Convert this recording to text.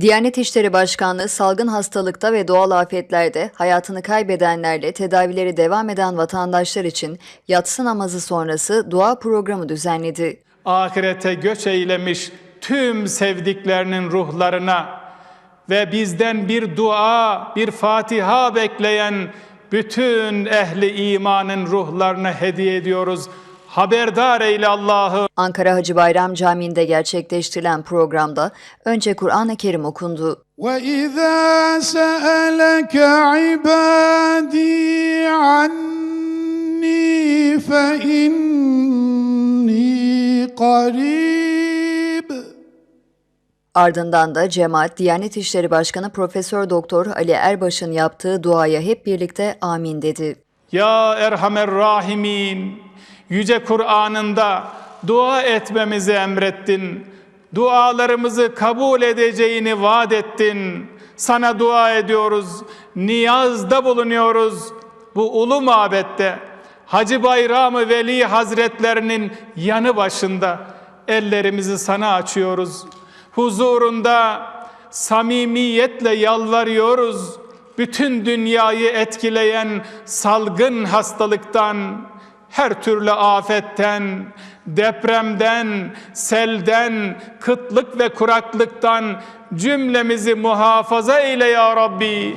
Diyanet İşleri Başkanlığı salgın hastalıkta ve doğal afetlerde hayatını kaybedenlerle tedavileri devam eden vatandaşlar için yatsı namazı sonrası dua programı düzenledi. ahirete göç eylemiş tüm sevdiklerinin ruhlarına ve bizden bir dua, bir Fatiha bekleyen bütün ehli imanın ruhlarına hediye ediyoruz Haberdar eyle Allah'ı. Ankara Hacı Bayram Camii'nde gerçekleştirilen programda önce Kur'an-ı Kerim okundu. وإذا سألك عبادي عني فإني قريب Ardından da cemaat Diyanet İşleri Başkanı Profesör Doktor Ali Erbaş'ın yaptığı duaya hep birlikte amin dedi. Ya Erhamer Rahimin, Yüce Kur'an'ında dua etmemizi emrettin. Dualarımızı kabul edeceğini vaat ettin. Sana dua ediyoruz, niyazda bulunuyoruz. Bu ulu mabette Hacı Bayram-ı Veli Hazretlerinin yanı başında ellerimizi sana açıyoruz. Huzurunda samimiyetle yalvarıyoruz bütün dünyayı etkileyen salgın hastalıktan, her türlü afetten, depremden, selden, kıtlık ve kuraklıktan cümlemizi muhafaza eyle ya Rabbi.